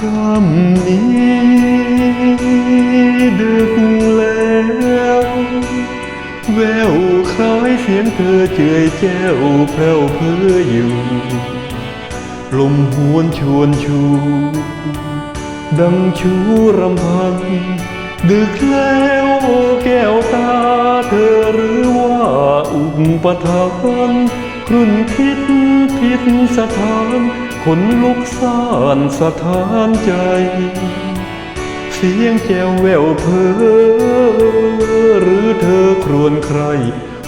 คำนี้ดึกแล้วแววคล้ายเสียงเธอเจยแจ้วแผ่วเพ้ออยู่ ลมหวนชวนชู ดังชูรำพัน ดึกแล้วโอแก้วตา เธอหรือว่าอุปทาน ครุ่นคิดผิดสถานคนลุกซ่านสถานใจ เสียงแจวแววเพ้อหรือเธอครวญใคร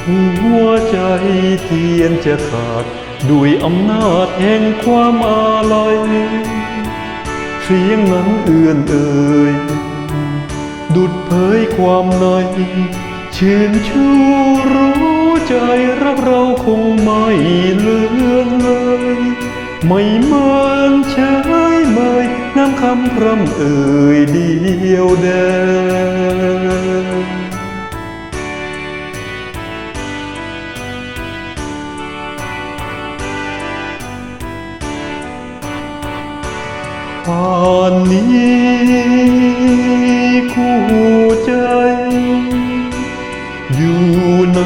หัวใจเทียนจะขาด ด้วยอำนาจแห่งความอาลัย เสียงนั้นเอื่อนเอ่ย ดุดเผยความในชื่นชูรู้ ใจรักเราคงไม่เลือนเลย ไม่เมือนเฉยเมยน้ำคำพร่ำเอ่ยเดียวแดงป่านนี้คู่ใจอยู่ ไหน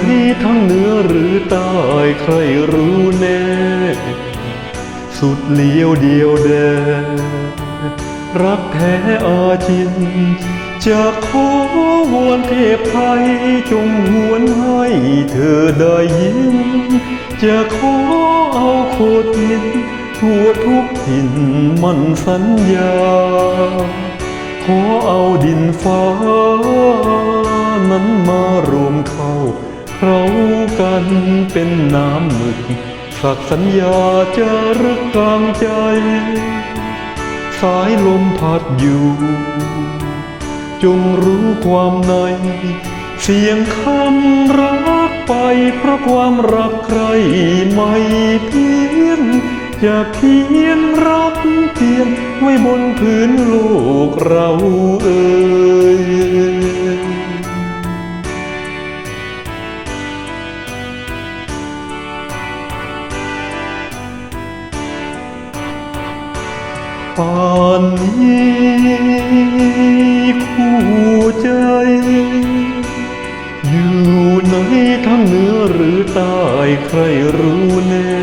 ทั้งเหนือหรือใต้ใครรู้แน่ สุดเลี้ยวเดียวแดรักแท้อาจิน จะขอวอนเทพไทยจงหวนให้เธอได้ยิน จะขอเอาโคดหินทั่วทุกถิ่นมันสัญญา ขอเอาดินฟ้านั้นมารว เข้าเรากันเป็นน้ำหมึกสักสัญญาจะรึกกลางใจ สายลมพัดอยู่ จงรู้ความใน เสียงคำรักไปเพราะความรักใครไม่เพียนจะเพียนรักเพียนไว้บนพื้นโลกเราเอ่ย ป่านนี้คู่ใจ อยู่ไหนทั้งเหนือหรือใต้ใครรู้แน่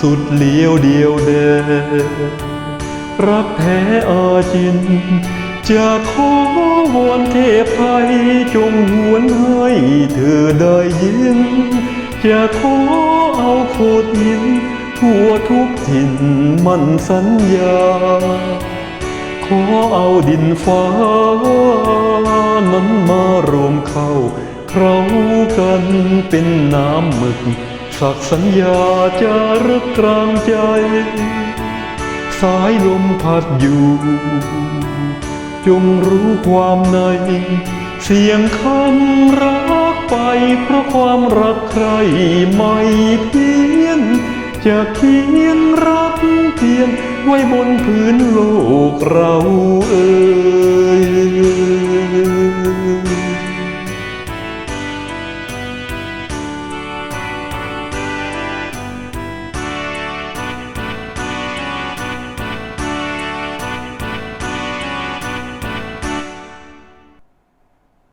สุดเลี้ยวเดียวแดรักแท้อาจิน จะขอวอนเทพไทยจงหวนให้เธอได้ยิน จะขอเอาโคดหิน ทั่วทุกถิ่นมันสัญญา ขอเอาดินฟ้า นั้นมารวมเข้าเรากันเป็นน้ำหมึก สักสัญญาจะรึกกลางใจ สายลมพัดอยู่ จงรู้ความใน เสียงคำรักไปเพราะความรักใครไม่เพี้ยน จะเขียนรับเพียนไว้บนพื้นโลกเราเอ่ย